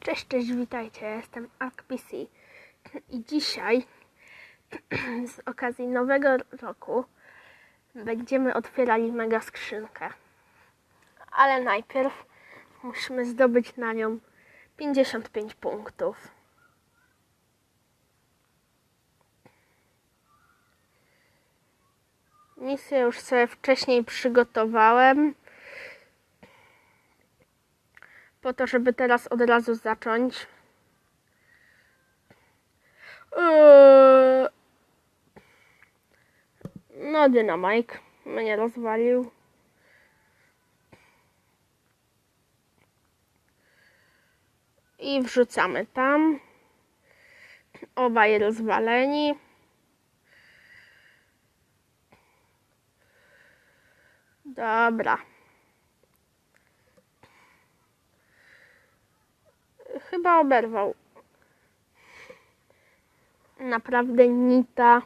Cześć, cześć, witajcie, jestem ArkPC i dzisiaj z okazji nowego roku będziemy otwierali mega skrzynkę. Ale najpierw musimy zdobyć na nią 55 punktów. Misję już sobie wcześniej przygotowałem po to, żeby teraz od razu zacząć. Eee, No, dynamike mnie rozwalił. I wrzucamy tam. Obaj rozwaleni. Dobra. Chyba oberwał. Naprawdę nita.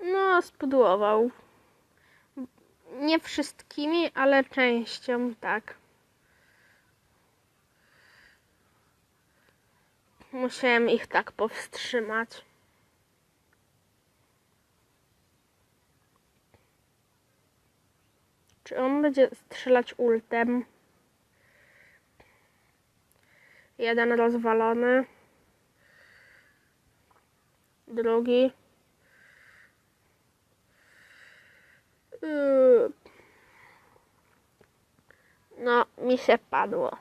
No, spudłował. Nie wszystkimi, ale częścią, tak. Musiałem ich tak powstrzymać. Czy on będzie strzelać ultem? Jeden rozwalony. Drugi. Yy. No, mi się padło.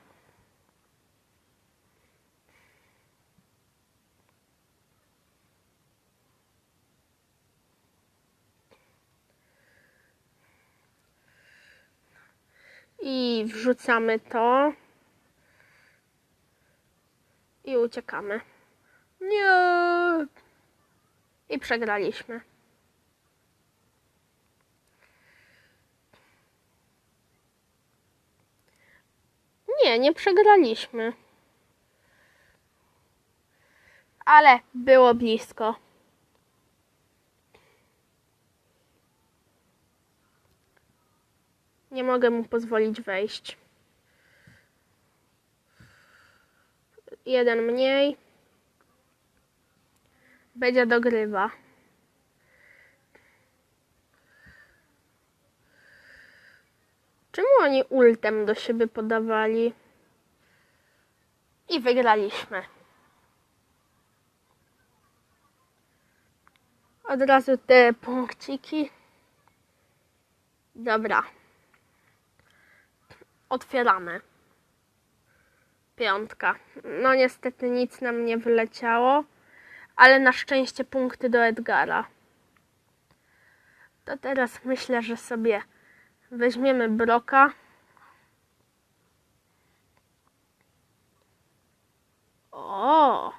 I wrzucamy to. I uciekamy. Nie. I przegraliśmy. Nie, nie przegraliśmy. Ale było blisko. Nie mogę mu pozwolić wejść. Jeden mniej. Będzie dogrywa. Czemu oni ultem do siebie podawali? I wygraliśmy. Od razu te punkciki. Dobra. Otwieramy. Piątka. No niestety nic nam nie wyleciało, ale na szczęście punkty do Edgara. To teraz myślę, że sobie weźmiemy Broka. O!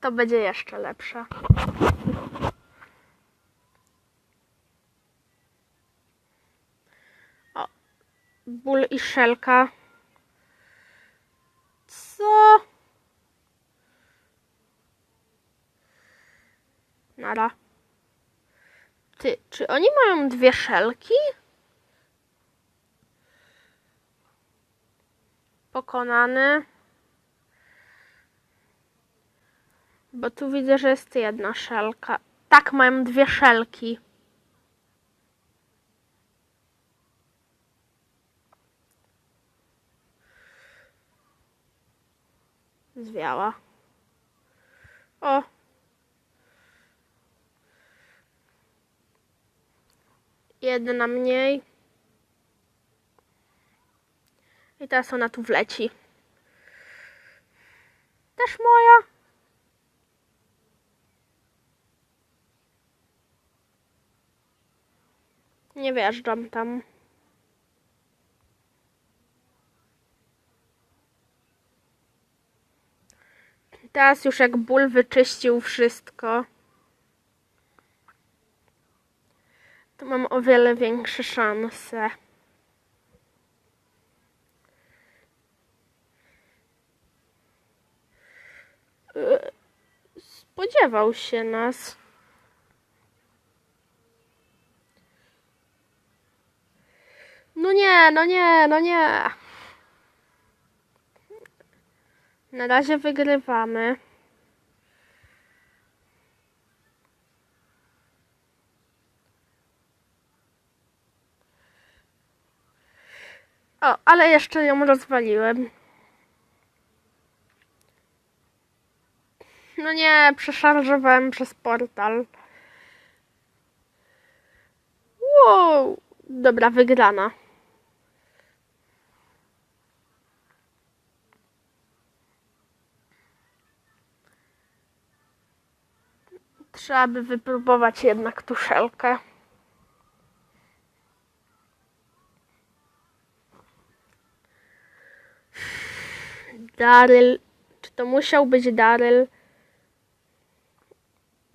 To będzie jeszcze lepsze. Ból i szelka. Co? Nara. Ty, czy oni mają dwie szelki? Pokonany. Bo tu widzę, że jest jedna szelka. Tak, mają dwie szelki. Zwiała. O! Jedna mniej. I teraz ona tu wleci. Też moja. Nie wjeżdżam tam. Teraz już jak ból wyczyścił wszystko, to mam o wiele większe szanse. Spodziewał się nas. No nie, no nie, no nie. Na razie wygrywamy. O, ale jeszcze ją rozwaliłem. No nie, przeszarżowałem przez portal. Wow. Dobra, wygrana. Trzeba by wypróbować jednak tuszelkę. Daryl. Czy to musiał być Daryl?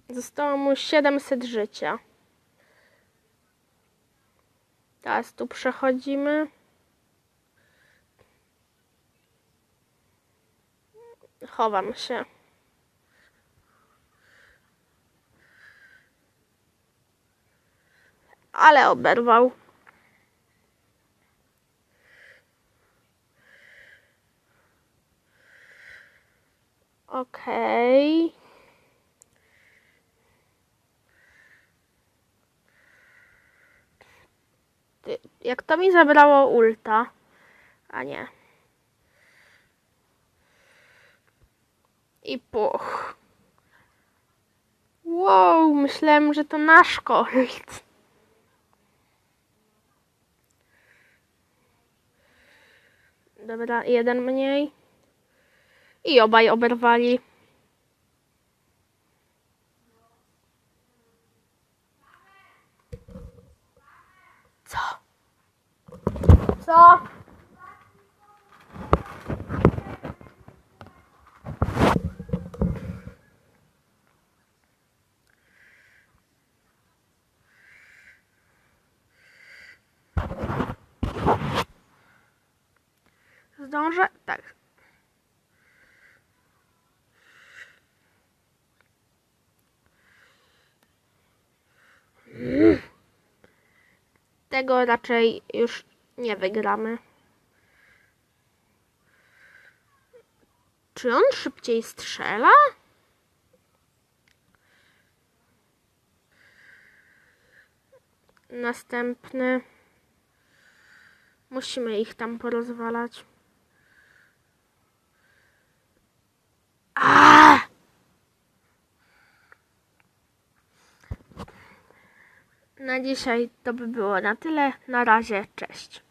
Zostało mu 700 życia. Teraz tu przechodzimy. Chowam się. Ale oberwał. Okej. Ty, Jak to mi zabrało ulta? A nie. I puch. Wow, myślałem, że to nasz kolt. Dobra, jeden mniej. I obaj oberwali. Co? Co? Tak. Tego raczej już nie wygramy. Czy on szybciej strzela? Następny. Musimy ich tam porozwalać. A! Na dzisiaj to by było na tyle. Na razie, cześć.